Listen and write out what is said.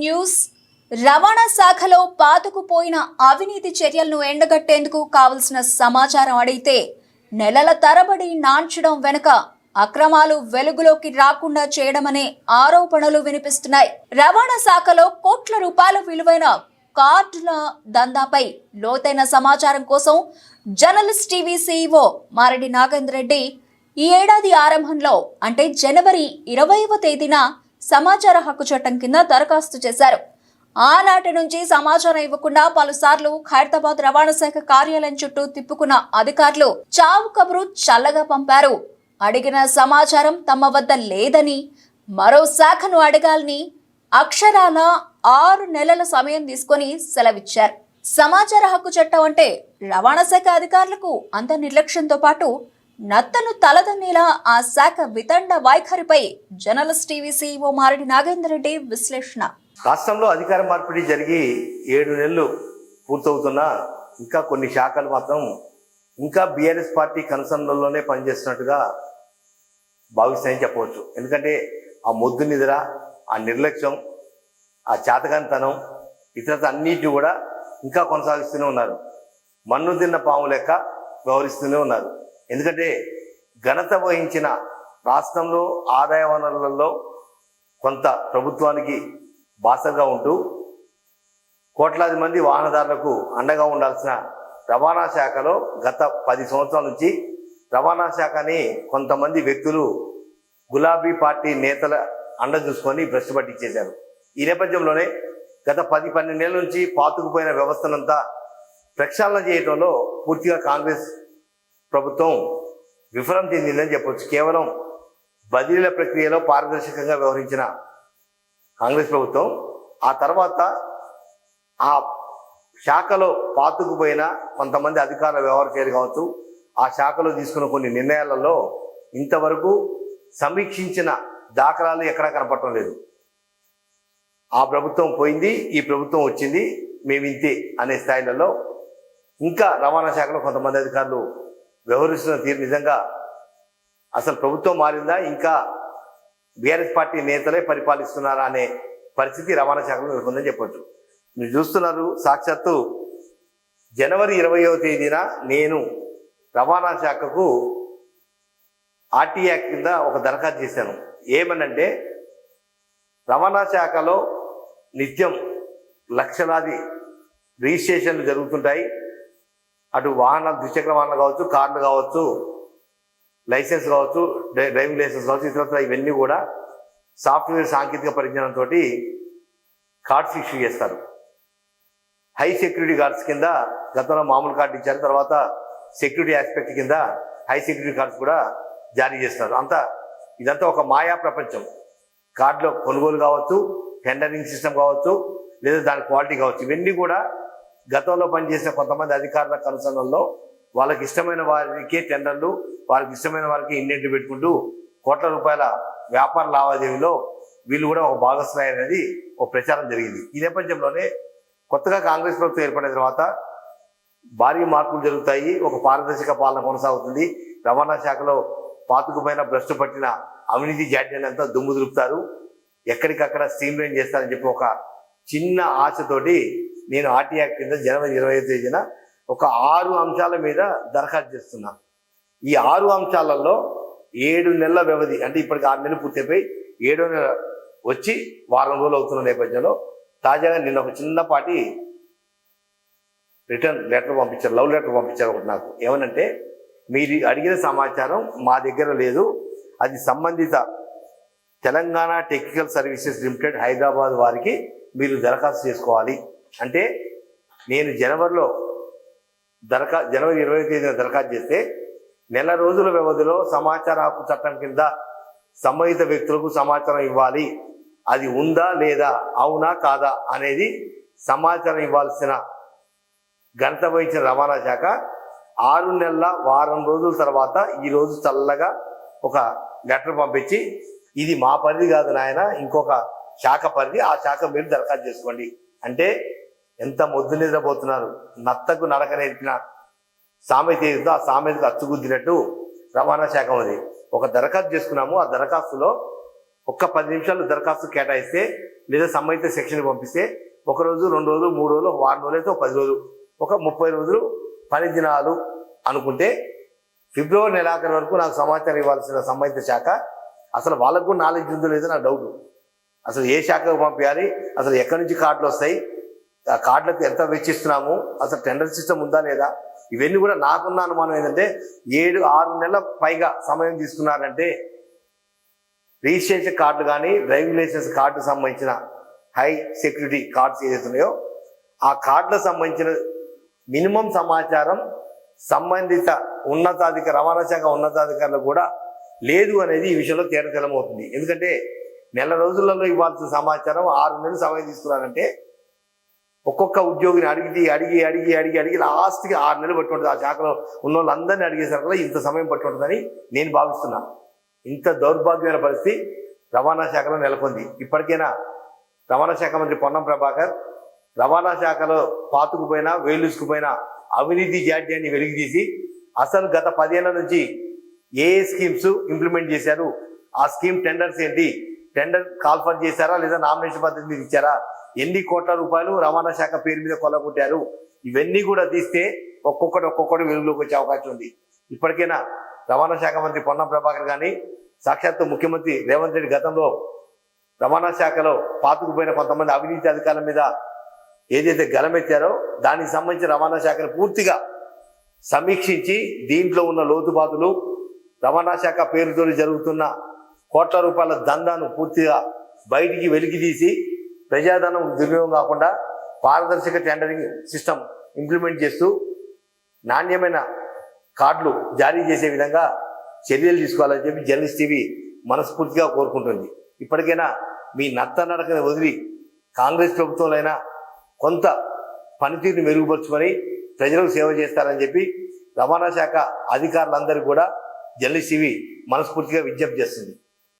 News. రవాణా శాఖలో పాతుకుపోయిన అవినీతి చర్యలను ఎండగట్టేందుకు కావలసిన సమాచారం అడిగితే నెలల తరబడి నాంచడం వెనుక అక్రమాలు వెలుగులోకి రాకుండా చేయడమనే ఆరోపణలు వినిపిస్తున్నాయి. రవాణా శాఖలో కోట్ల రూపాయల విలువైన కార్డుల దందాపై లోతైన సమాచారం కోసం journalist TV CEO Mareddy Nagendra Reddy ఈ ఏడాది ఆరంభంలో అంటే జనవరి ఇరవైవ తేదీన సమాచార హక్కు చట్టం కింద దరఖాస్తు చేశారు. ఆనాటి నుంచి సమాచారం ఇవ్వకుండా పలుసార్లు ఖైరతాబాద్ రవాణా శాఖ కార్యాలయం చుట్టూ తిప్పుకున్న అధికారులు చావు కబురు చల్లగా పంపారు. అడిగిన సమాచారం తమ వద్ద లేదని మరో శాఖను అడగాలని అక్షరాల ఆరు నెలల సమయం తీసుకొని సెలవిచ్చారు. సమాచార హక్కు చట్టం అంటే రవాణా శాఖ అధికారులకు అంత నిర్లక్ష్యంతో పాటు నత్తను తలదన్నేలా ఆ శాఖ వితండ వైఖరిపై journalist TV CEO Mareddy Nagender Reddy విశ్లేషణ. రాష్ట్రంలో అధికార మార్పిడి జరిగి ఏడు నెలలు పూర్తవుతున్నా ఇంకా కొన్ని శాఖలు మాత్రం ఇంకా బీఆర్ఎస్ పార్టీ కన్సర్న్లలోనే పనిచేస్తున్నట్టుగా భావిస్తాయని చెప్పవచ్చు. ఎందుకంటే ఆ మొద్దు నిద్ర ఆ నిర్లక్ష్యం ఆ చేతగానితనం ఇతరత అన్నిటి కూడా ఇంకా కొనసాగిస్తూనే ఉన్నారు. మన్ను తిన్న పాము లెక్క వ్యవహరిస్తూనే ఉన్నారు. ఎందుకంటే ఘనత వహించిన రాష్ట్రంలో ఆదాయ వనరులలో కొంత ప్రభుత్వానికి బాసగా ఉంటూ కోట్లాది మంది వాహనదారులకు అండగా ఉండాల్సిన రవాణా శాఖలో గత పది సంవత్సరాల నుంచి రవాణా శాఖని కొంతమంది వ్యక్తులు గులాబీ పార్టీ నేతల అండ చూసుకొని భ్రష్టు పట్టించేశారు. ఈ నేపథ్యంలోనే గత పది పన్నెండేళ్ళ నుంచి పాతుకుపోయిన వ్యవస్థనంతా ప్రక్షాళన చేయడంలో పూర్తిగా కాంగ్రెస్ ప్రభుత్వం విఫలం చెందిందని చెప్పొచ్చు. కేవలం బదిలీల ప్రక్రియలో పారదర్శకంగా వ్యవహరించిన కాంగ్రెస్ ప్రభుత్వం ఆ తర్వాత ఆ శాఖలో పాతుకుపోయిన కొంతమంది అధికారుల వ్యవహార చేరు కావచ్చు ఆ శాఖలో తీసుకున్న కొన్ని నిర్ణయాలలో ఇంతవరకు సమీక్షించిన దాఖలాలు ఎక్కడా కనపడటం లేదు. ఆ ప్రభుత్వం పోయింది ఈ ప్రభుత్వం వచ్చింది మేము ఇంతే అనే స్థాయిలలో ఇంకా రవాణా శాఖలో కొంతమంది అధికారులు వ్యవహరిస్తున్న తీరు నిజంగా అసలు ప్రభుత్వం మారిందా? ఇంకా బీఆర్ఎస్ పార్టీ నేతలే పరిపాలిస్తున్నారా అనే పరిస్థితి రవాణా శాఖలో నెలకొందని చెప్పొచ్చు. మీరు చూస్తున్నారు సాక్షాత్తు జనవరి ఇరవయో తేదీన నేను రవాణా శాఖకు ఆర్టీఆర్ కింద ఒక దరఖాస్తు చేశాను. ఏమనంటే రవాణా శాఖలో నిత్యం లక్షలాది రిజిస్ట్రేషన్లు జరుగుతుంటాయి. అటు వాహనాలు ద్విచక్ర వాహనాలు కావచ్చు కార్లు కావచ్చు లైసెన్స్ కావచ్చు డ్రై- డ్రైవింగ్ లైసెన్స్ కావచ్చు ఇతరత్ర ఇవన్నీ కూడా సాఫ్ట్వేర్ సాంకేతిక పరిజ్ఞానంతో కార్డ్స్ ఇష్యూ చేస్తారు. హై సెక్యూరిటీ కార్డ్స్ కింద గతంలో మామూలు కార్డు ఇచ్చారు తర్వాత సెక్యూరిటీ ఆస్పెక్ట్ కింద హై సెక్యూరిటీ కార్డ్స్ కూడా జారీ చేస్తున్నారు. అంతా ఇదంతా ఒక మాయా ప్రపంచం. కార్డులో కొనుగోలు కావచ్చు టెండరింగ్ సిస్టమ్ కావచ్చు లేదా దాని క్వాలిటీ కావచ్చు ఇవన్నీ కూడా గతంలో పనిచేసిన కొంతమంది అధికారుల కనుసనల్లో వాళ్ళకి ఇష్టమైన వారికి టెండర్లు వారికి ఇష్టమైన వారికి ఇండెంట్లు పెట్టుకుంటూ కోట్ల రూపాయల వ్యాపార లావాదేవీలో వీళ్ళు కూడా ఒక భాగస్వామి అనేది ఒక ప్రచారం జరిగింది. ఈ నేపథ్యంలోనే కొత్తగా కాంగ్రెస్ ప్రభుత్వం ఏర్పడిన తర్వాత భారీ మార్పులు జరుగుతాయి ఒక పారదర్శక పాలన కొనసాగుతుంది. రవాణా శాఖలో పాతుకుపోయిన భ్రష్టు పట్టిన అవినీతి జాడ్యాన్ని దుమ్ము దులుపుతారు. ఎక్కడికక్కడ స్ట్రీమ్లైన్ చేస్తారని చెప్పి ఒక చిన్న ఆశతోటి నేను ఆర్టీఆర్ కింద జనవరి ఇరవై తేదీన ఒక ఆరు అంశాల మీద దరఖాస్తు చేస్తున్నా. ఈ ఆరు అంశాలలో ఏడు నెలల వ్యవధి అంటే ఇప్పటికి ఆరు నెలలు పూర్తయిపోయి ఏడో నెల వచ్చి వారం రోజులు అవుతున్న నేపథ్యంలో తాజాగా నిన్న ఒక చిన్నపాటి రిటర్న్ లెటర్ పంపించారు లవ్ లెటర్ పంపించారు ఒకటి నాకు. ఏమనంటే మీరు అడిగిన సమాచారం మా దగ్గర లేదు. అది సంబంధిత Telangana technical services limited Hyderabad వారికి మీరు దరఖాస్తు చేసుకోవాలి. అంటే నేను జనవరిలో దరఖా జనవరి ఇరవై తేదీన దరఖాస్తు చేస్తే నెల రోజుల వ్యవధిలో సమాచార హక్కు చట్టం కింద సంబంధిత వ్యక్తులకు సమాచారం ఇవ్వాలి. అది ఉందా లేదా అవునా కాదా అనేది సమాచారం ఇవ్వాల్సిన ఘనత వహించిన రవాణా శాఖ ఆరు నెలల వారం రోజుల తర్వాత ఈ రోజు చల్లగా ఒక లెటర్ పంపించి ఇది మా పరిధి కాదు నాయన ఇంకొక శాఖ పరిధి ఆ శాఖ మీరు దరఖాస్తు చేసుకోండి. అంటే ఎంత మొద్దు నిద్రపోతున్నారు నత్తకు నడక నేర్పిన సామెత ఏదో ఆ సామెతకు అచ్చుగుద్దినట్టు రవాణా శాఖ ఉంది. ఒక దరఖాస్తు చేసుకున్నాము ఆ దరఖాస్తులో ఒక్క పది నిమిషాలు దరఖాస్తు కేటాయిస్తే లేదా సంబంధిత సెక్షన్ పంపిస్తే ఒక రోజు రెండు రోజులు మూడు రోజులు వారం రోజులు అయితే ఒక పది రోజులు ఒక ముప్పై రోజులు పని దినాలు అనుకుంటే ఫిబ్రవరి నెలాఖరు వరకు నాకు సమాచారం ఇవ్వాల్సిన సంబంధిత శాఖ అసలు వాళ్ళకు నాలెడ్జ్ ఉందో లేదో నా డౌట్ అసలు ఏ శాఖకు పంపించాలి అసలు ఎక్కడి నుంచి కార్డులు వస్తాయి ఆ కార్డులకు ఎంత వెచ్చిస్తున్నాము? అసలు టెండర్ సిస్టమ్ ఉందా లేదా? ఇవన్నీ కూడా నాకున్న అనుమానం ఏంటంటే ఏడు ఆరు నెలల పైగా సమయం తీసుకున్నారంటే రిజిస్ట్రేషన్ కార్డు కానీ డ్రైవింగ్ లైసెన్స్ కార్డు సంబంధించిన హై సెక్యూరిటీ కార్డ్స్ ఏదైతున్నాయో ఆ కార్డులకు సంబంధించిన మినిమం సమాచారం సంబంధిత ఉన్నతాధికార రవాణా శాఖ ఉన్నతాధికారులు కూడా లేదు అనేది ఈ విషయంలో తేరతెలమవుతుంది అవుతుంది ఎందుకంటే నెల రోజులలో ఇవ్వాల్సిన సమాచారం ఆరు నెలలు సమయం తీసుకున్నారంటే ఒక్కొక్క ఉద్యోగిని అడిగి అడిగి అడిగి అడిగి అడిగి లాస్ట్కి ఆరు నెలలు పట్టి ఉంటుంది ఆ శాఖలో ఉన్న వాళ్ళందరినీ అడిగేసరికి ఇంత సమయం పట్టి ఉంటుందని నేను భావిస్తున్నాను ఇంత దౌర్భాగ్యమైన పరిస్థితి రవాణా శాఖలో నెలకొంది. ఇప్పటికైనా రవాణా శాఖ మంత్రి పొన్నం ప్రభాకర్ రవాణా శాఖలో పాతుకుపోయినా వేలుసుకుపోయిన అవినీతి జాడ్యాన్ని వెలికితీసి అసలు గత పదేళ్ళ నుంచి ఏ స్కీమ్స్ ఇంప్లిమెంట్ చేశారు? ఆ స్కీమ్ టెండర్స్ ఏంటి? టెండర్ కాల్ఫర్ చేశారా? లేదా నామినేషన్ పద్ధతి ఇచ్చారా? ఎన్ని కోట్ల రూపాయలు రవాణా శాఖ పేరు మీద కొల్లగొట్టారు? ఇవన్నీ కూడా తీస్తే ఒక్కొక్కటి ఒక్కొక్కటి వెలుగులోకి వచ్చే అవకాశం ఉంది. ఇప్పటికైనా రవాణా శాఖ మంత్రి పొన్నం ప్రభాకర్ కానీ సాక్షాత్తు ముఖ్యమంత్రి రేవంత్ రెడ్డి గతంలో రవాణా శాఖలో పాతుకుపోయిన కొంతమంది అవినీతి అధికారుల మీద ఏదైతే గలమెత్తారో దానికి సంబంధించి రవాణా శాఖను పూర్తిగా సమీక్షించి దీంట్లో ఉన్న లోతుపాతులు రవాణా శాఖ పేరుతో జరుగుతున్న కోట్ల రూపాయల దందాను పూర్తిగా బయటికి వెలికి తీసి ప్రజాధనం దుర్వినియోగం కాకుండా పారదర్శక టెండరింగ్ సిస్టమ్ ఇంప్లిమెంట్ చేస్తూ నాణ్యమైన కార్డులు జారీ చేసే విధంగా చర్యలు తీసుకోవాలని చెప్పి జర్నలిస్ట్ టీవీ మనస్ఫూర్తిగా కోరుకుంటుంది. ఇప్పటికైనా మీ నత్త నడకని వదిలి కాంగ్రెస్ ప్రభుత్వంలో కొంత పనితీరుని మెరుగుపరుచుకొని ప్రజలకు సేవ చేస్తారని చెప్పి రవాణా శాఖ అధికారులందరికీ కూడా జర్నలిస్ట్ టీవీ మనస్ఫూర్తిగా విజ్ఞప్తి చేస్తుంది.